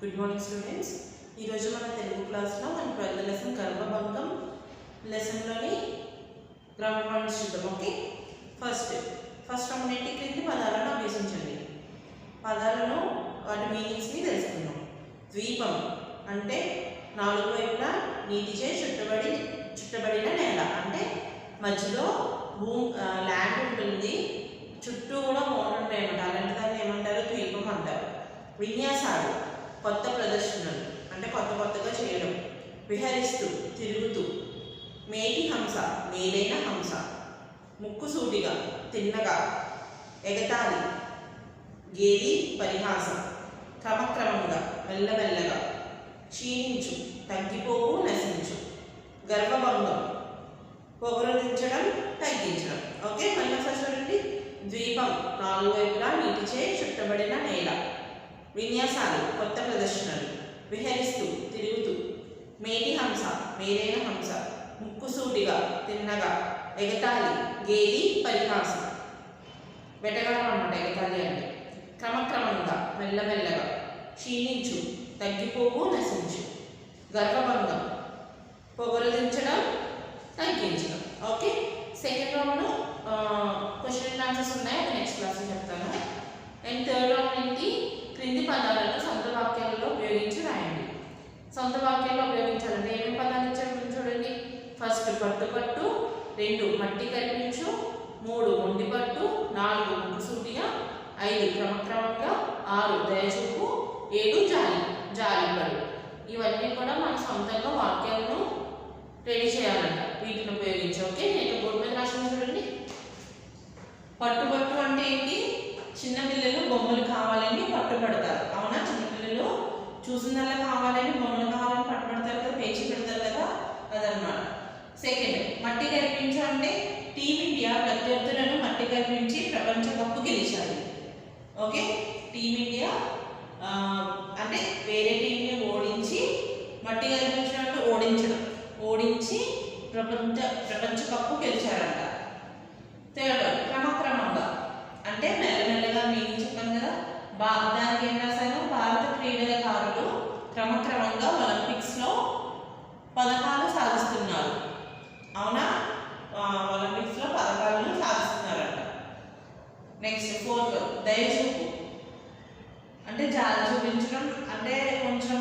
Good morning students ఈరోజు మన తెలుగు క్లాస్లో మన ట్వెల్త్ లెసన్ గర్భభంగం లెసన్లోని గ్రామర్ పాయింట్స్ చూద్దాం ఓకే ఫస్ట్ ఫస్ట్ రెండింటి క్రింది పదాలను అభ్యసించండి. పదాలను వాటి మీనింగ్స్ని తెలుసుకుందాం. ద్వీపం అంటే నాలుగు వైపులా నీటిచే చుట్టబడి చుట్టబడిన నేల. అంటే మధ్యలో భూ ల్యాండ్ ఉంటుంది. చుట్టూ కూడా మోడల్ ఉంటాయి అన్నమాట అలాంటి దాన్ని ఏమంటారు? ద్వీపం అంటారు. విన్యాసాలు. కొత్త ప్రదర్శనలు అంటే కొత్త కొత్తగా చేయడం. విహరిస్తూ తిరుగుతూ. మేటి హంస మేలైన హంస. ముక్కుసూటిగా తిన్నగా. ఎగతాళి. గేలి పరిహాసం. క్రమక్రమంగా మెల్లమెల్లగా. క్షీణించు తగ్గిపోవు నశించు. గర్వభంగం. పొగరదించడం తగ్గించడం. ఓకే? మళ్ళీ ఒకసారి చూడండి. ద్వీపం. నాలుగు వైపులా నీటిచే చుట్టబడిన నేల. విన్యాసాలు కొత్త ప్రదర్శనలు విహరిస్తూ తిరుగుతూ. మేటి హంస మేరైన హంస ముక్కుసూటిగా తిన్నగా ఎగతాళి గేది పరిహాసం. వెటగడం అన్నమాట ఎగతాళి అంటే. క్రమక్రమంగా మెల్లమెల్లగా. క్షీణించు తగ్గిపోవు నశించు. గర్వభంగం పొగరదించడం తగ్గించడం. Okay? Second round question answers ఉన్నాయి. అది నెక్స్ట్ క్లాస్లో చెప్తాను. అండ్ థర్డ్ రౌండ్ ఏంటి? క్రింది పదాలను సొంత వాక్యాలలో ఉపయోగించి రాయండి. సొంత వాక్యాల్లో ఉపయోగించాలంటే ఏమేమి పదాలు ఇచ్చారు చూడండి. ఫస్ట్ పట్టు పట్టు రెండు మట్టి కనిపించు మూడు మొండి పట్టు నాలుగు ముక్కుసూటిగా ఐదు క్రమక్రమంగా ఆరు దయచూపు ఏడు జాలి జాలిపడు ఇవన్నీ కూడా మన సొంతంగా వాక్యాలను రెడీ చేయాలంట. వీటిని ఉపయోగించి ఓకే? నేను బోర్డు మీద రాసిన చూడండి. పట్టు పట్టు అంటే ఏంటి? చిన్నపిల్లలు బొమ్మలు కావాలని పట్టుబడతారు. అవునా? చిన్నపిల్లలు చూసినలా చూసిందల్లా కావాలని బొమ్మలు కావాలని పట్టుబడతారు కదా పేచి పెడతారు కదా అదనమాట సెకండ్ మట్టి కనిపించు అంటే టీమిండియా ప్రత్యర్థులను మట్టి కనిపించి ప్రపంచ కప్పు గెలిచాలి. ఓకే టీమిండియా ఇండియా అంటే వేరే టీంని ఓడించి మట్టి కనిపించినట్టు ఓడించడం. ఓడించి ప్రపంచ ప్రపంచ కప్పు గెలిచారంట. థర్డ్ క్రమక్రమ అంటే మెల్లమెల్లగా మీనింగ్ చెప్పాను కదా బా దానికి ఏం రాశాను భారత క్రీడాకారులు క్రమక్రమంగా ఒలింపిక్స్లో పథకాలు సాధిస్తున్నారు. అవునా? ఒలింపిక్స్లో పథకాలను సాధిస్తున్నారంట. నెక్స్ట్ ఫోర్త్ దయచూపు అంటే జాలి చూపించడం అంటే కొంచెం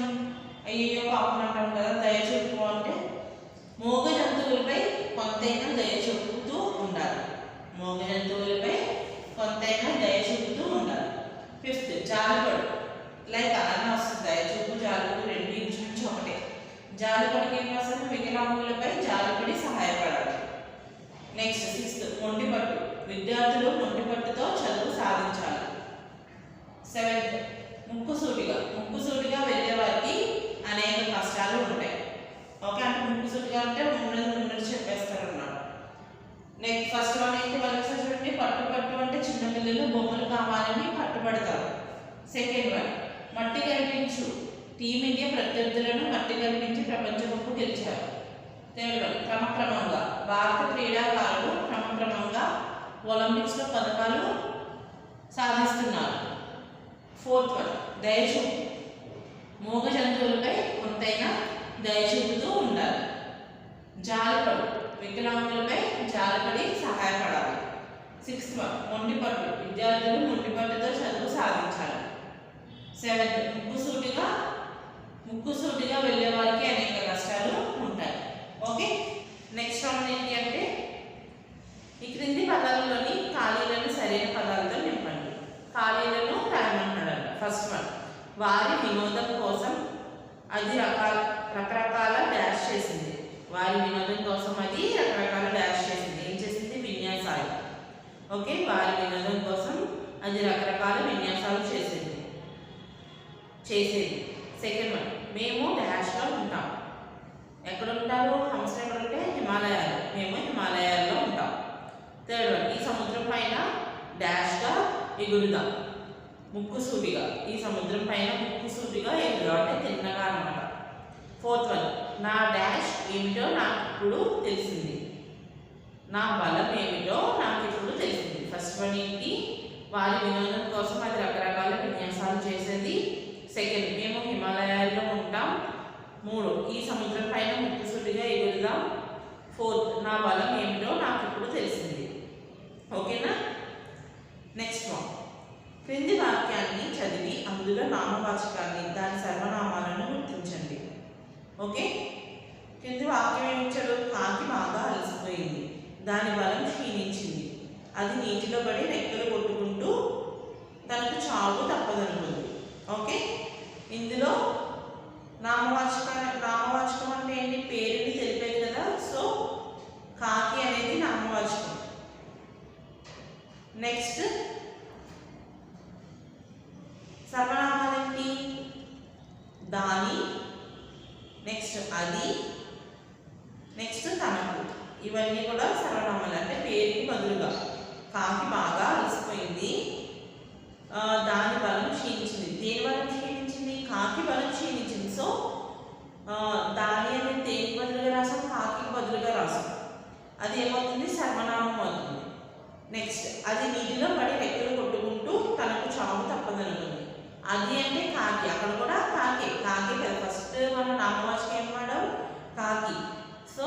అయ్యో పాపం అంటాం కదా దయచూపు అంటే మోగ జంతువులపై కొంతైనా దయచూపు చూపుతూ ఉండాలి మోగ జంతువులపై కొంతైనా దయ చూపుతూ ఉండాలి ఫిఫ్త్ జాలిపడు లైక్ అలానే వస్తుంది దయ చూపు జాలిపడు రెండు ఇంచుమించు ఒకటే జాలిపడికి ఏం వస్తుంది వికలాంగులపై జాలిపడి సహాయపడాలి నెక్స్ట్ సిక్స్త్ మొండిపట్టు విద్యార్థులు మొండిపట్టుతో చదువు సాధించాలి సెవెంత్ ముక్కుసూటిగా ముక్కుసూటిగా వెళ్ళే వారికి అనేక కష్టాలు ఉంటాయి ఓకే అంటే ముక్కుసూటిగా అంటే ఉన్నది ఉన్నది చెప్పేస్తారు అన్నమాట నెక్స్ట్ ఫస్ట్ వన్ ఏంటి వాళ్ళకి చూడండి పట్టు పట్టు అంటే చిన్నపిల్లలు బొమ్మలు కావాలని సెకండ్ వన్ మట్టి కల్పించు టీమిండియా ప్రత్యర్థులను మట్టి కల్పించి ప్రపంచకప్పు గెలిచారు. థర్డ్ వన్ క్రమక్రమంగా భారత క్రీడాకారులు క్రమక్రమంగా ఒలింపిక్స్లో పథకాలు సాధిస్తున్నారు. Fourth one దయచూపు. మూగ జంతువులపై కొంతైనా దయచూపుతూ ఉండాలి. జాలపడు వికలాంగులపై జాలపడి సహాయపడాలి. సిక్స్త్ మొండిపట్టు విద్యార్థులు మొండిపట్టుతో చదువు సాధించాలి. సెవెంత్ ముక్కుసూటిగా ముక్కుసూటిగా వెళ్ళే వారికి అనేక కష్టాలు ఉంటాయి. ఓకే నెక్స్ట్ వన్ ఏంటి అంటే ఈ క్రింది పదాలలోని ఖాళీలను సరైన పదాలతో నింపండి. ఖాళీలను రాయమంటాడు ఫస్ట్ వన్ వారి వినోదం కోసం అది రకాల రకరకాల డాష్ చేసింది. వారి వినోదం కోసం అది రకరకాల డాష్ చేసింది. ఏం ఓకే? వారి వినోదం కోసం అది రకరకాల విన్యాసాలు చేసేది. చేసేది. సెకండ్ వన్ మేము డాష్లో ఉంటాం. ఎక్కడ ఉంటారు హంసలు ఎక్కడ ఉంటే హిమాలయాలు. మేము హిమాలయాల్లో ఉంటాం. థర్డ్ వన్ ఈ సముద్రం పైన డాష్గా ఎగురుదాం? ముక్కు సూటిగా ఈ సముద్రం పైన ముక్కు సూటిగా ఎగురు అంటే తిన్నగా అనమాట ఫోర్త్ వన్ నా డాష్ ఏమిటో నాకు ఇప్పుడు తెలిసింది. నా బలం ఏమిటో నాకు ఇప్పుడు తెలిసింది. ఫస్ట్ వన్ ఏంటి? వారి వినోదం కోసం అది రకరకాల విన్యాసాలు చేసేది. సెకండ్ మేము హిమాలయాల్లో ఉంటాం. మూడు ఈ సముద్రం పైన ముక్కుసూటిగా ఎగురుదాం. ఫోర్త్ నా బలం ఏమిటో నాకు ఇప్పుడు తెలిసింది. ఓకేనా నెక్స్ట్ వన్ క్రింది వాక్యాన్ని చదివి అందులో నామవాచకాన్ని దాని సర్వనామాలను గుర్తించండి. ఓకే క్రింది వాక్యం ఏమిచ్చాడు కాకి బాగా అలసిపోయింది దాని బలం క్షీణించింది. అది నీటిలో పడి రెక్కలు కొట్టుకుంటూ తనకు చావు తప్పదనుకుంది. ఓకే? ఇందులో నామవాచక నామవాచకం అంటే ఏంటి? పేరుని తెలిపేది కదా. సో కాకి అనేది నామవాచకం. నెక్స్ట్ సర్వనామాలేంటి దాని. నెక్స్ట్ అది. నెక్స్ట్ తనకు. ఇవన్నీ కూడా బదులుగా కాకి బాగా అలసిపోయింది. దాని బలం క్షీణించింది. దేని బలం క్షీణించింది? కాకి బలం క్షీణించింది. సో దాని అనేది దేని బదులుగా రాసాం? కాకి బదులుగా రాసాం. అది ఏమవుతుంది? సర్వనామం అవుతుంది. నెక్స్ట్ అది నీటిలో పడి రెక్కలు కొట్టుకుంటూ తనకు చావు తప్పదనుకుంది అది అంటే కాకి. అక్కడ కూడా కాకి. కాకి కదా. ఫస్ట్ మనం నామవాచకం ఏం వాడాం కాకి. సో